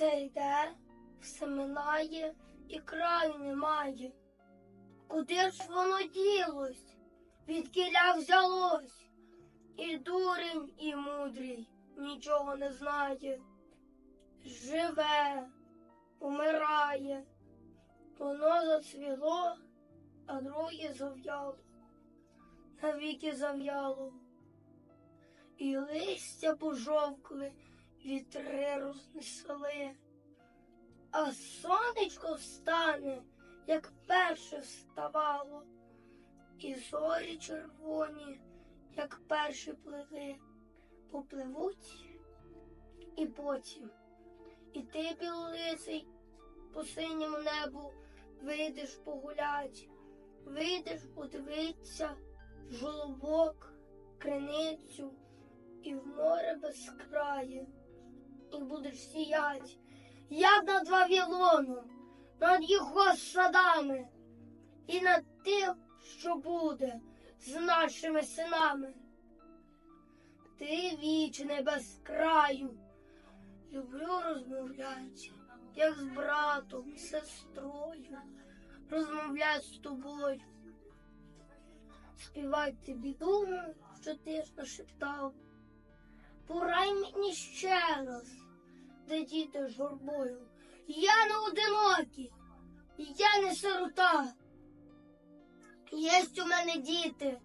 Все йде, все минає і краю немає. Куди ж воно ділось? Відкіля взялось? І дурень, і мудрий нічого не знає. Живе, умирає, воно зацвіло, а друге зав'яло, навіки зав'яло. І листя пожовкли, вітри рознесли, а сонечко встане, як перше вставало, і зорі червоні, як перші пливли, попливуть і потім. І ти, білолиций, по синьому небу вийдеш погулять, вийдеш подивитися в жолобок, криницю і в море безкрає, і будеш сіять, як над Вавилоном, над його садами, і над тим, що буде з нашими синами. Ти вічне без краю. Люблю розмовляти, як з братом, сестрою, розмовляти з тобою. Співать тобі думаю, що ти ж нашептав. Порай мені ще раз, де діти журбою. Я не одинокий, я не сирота. Єсть у мене діти,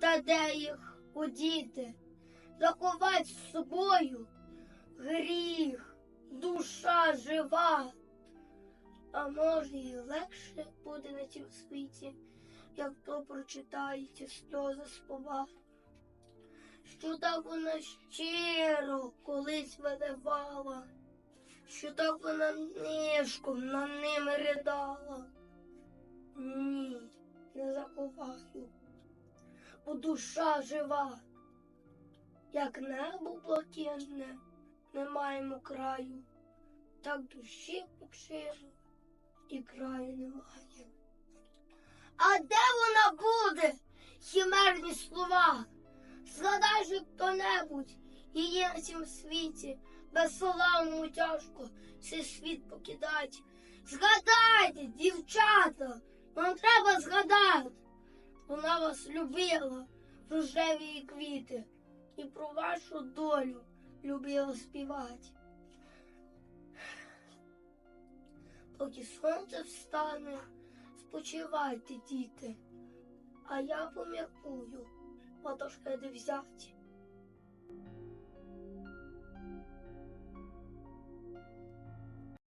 та де їх удіти, заховать з собою гріх, душа жива. А може і легше буде на тім світі, як то прочитає ті сльози спова. Що так вона щиро колись виливала, що так вона нишком на ними ридала. Ні, не заховаю, бо душа жива, як небо блакитне, не маємо краю, так душі покширо і краю немає. А де вона буде, хімерні слова? Згадай же хто-небудь її на цім світі, безславному тяжко цей світ покидать. Згадайте, дівчата, вам треба згадати. Вона вас любила, рожеві квіти, і про вашу долю любила співати. Поки сонце встане, спочивайте, діти, а я поміркую, отож де взяті.